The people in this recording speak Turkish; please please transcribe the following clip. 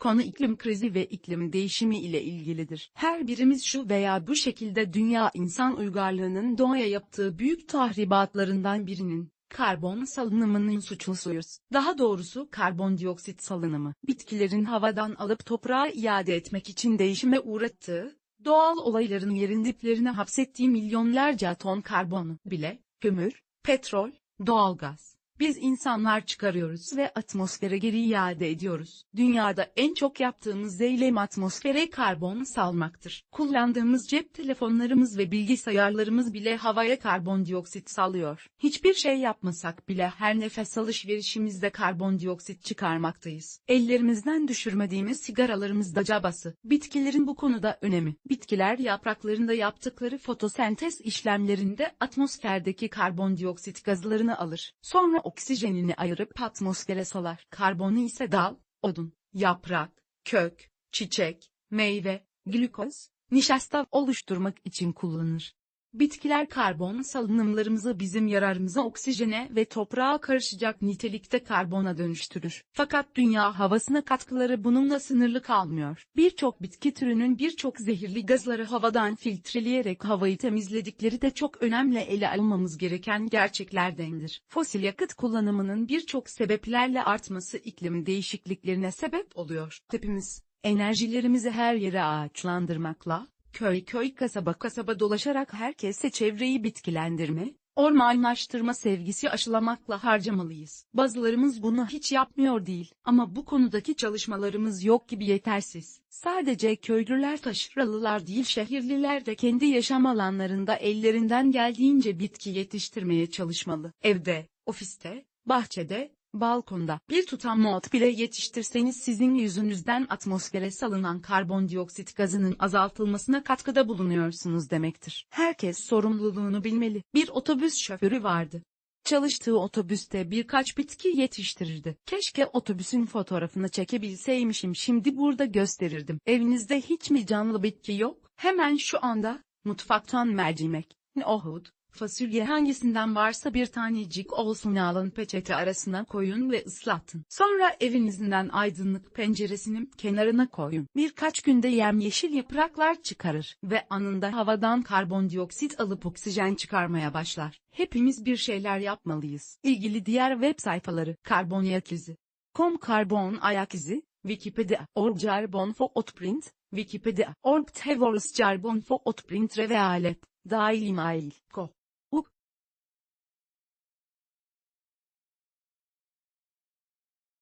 Konu iklim krizi ve iklim değişimi ile ilgilidir. Her birimiz şu veya bu şekilde dünya insan uygarlığının doğaya yaptığı büyük tahribatlarından birinin karbon salınımının suçlusuyuz. Daha doğrusu karbondioksit salınımı, bitkilerin havadan alıp toprağa iade etmek için değişime uğrattığı, doğal olayların yerin diplerine hapsettiği milyonlarca ton karbonu bile, kömür, petrol, doğalgaz, biz insanlar çıkarıyoruz ve atmosfere geri iade ediyoruz. Dünyada en çok yaptığımız eylem atmosfere karbon salmaktır. Kullandığımız cep telefonlarımız ve bilgisayarlarımız bile havaya karbondioksit salıyor. Hiçbir şey yapmasak bile her nefes alışverişimizde karbondioksit çıkarmaktayız. Ellerimizden düşürmediğimiz sigaralarımız da cabası. Bitkilerin bu konuda önemi. Bitkiler yapraklarında yaptıkları fotosentez işlemlerinde atmosferdeki karbondioksit gazlarını alır. Sonra oksijenini ayırıp atmosfere salar. Karbonu ise dal, odun, yaprak, kök, çiçek, meyve, glükoz, nişasta oluşturmak için kullanır. Bitkiler karbon salınımlarımızı bizim yararımıza oksijene ve toprağa karışacak nitelikte karbona dönüştürür. Fakat dünya havasına katkıları bununla sınırlı kalmıyor. Birçok bitki türünün birçok zehirli gazları havadan filtreleyerek havayı temizledikleri de çok önemli ele almamız gereken gerçeklerdendir. Fosil yakıt kullanımının birçok sebeplerle artması iklim değişikliklerine sebep oluyor. Hepimiz enerjilerimizi her yere ağaçlandırmakla, köy köy kasaba kasaba dolaşarak herkese çevreyi bitkilendirme, ormanlaştırma sevgisi aşılamakla harcamalıyız. Bazılarımız bunu hiç yapmıyor değil ama bu konudaki çalışmalarımız yok gibi yetersiz. Sadece köylüler taşralılar değil şehirliler de kendi yaşam alanlarında ellerinden geldiğince bitki yetiştirmeye çalışmalı. Evde, ofiste, bahçede, balkonda bir tutam ot bile yetiştirseniz sizin yüzünüzden atmosfere salınan karbondioksit gazının azaltılmasına katkıda bulunuyorsunuz demektir. Herkes sorumluluğunu bilmeli. Bir otobüs şoförü vardı. Çalıştığı otobüste birkaç bitki yetiştirirdi. Keşke otobüsün fotoğrafını çekebilseymişim şimdi burada gösterirdim. Evinizde hiç mi canlı bitki yok? Hemen şu anda, mutfaktan mercimek, nohut, Fasulye hangisinden varsa bir tanecik olsun alın peçete arasına koyun ve ıslatın. Sonra evinizden aydınlık penceresinin kenarına koyun. Birkaç günde yemyeşil yapraklar çıkarır ve anında havadan karbondioksit alıp oksijen çıkarmaya başlar. Hepimiz bir şeyler yapmalıyız. İlgili diğer web sayfaları Karbon Ayak İzi. Com Karbon Ayak İzi, Wikipedia, Org Carbon Footprint, Wikipedia, Org Tevors Carbon Footprint ve Alet, Dahil İmail, Co.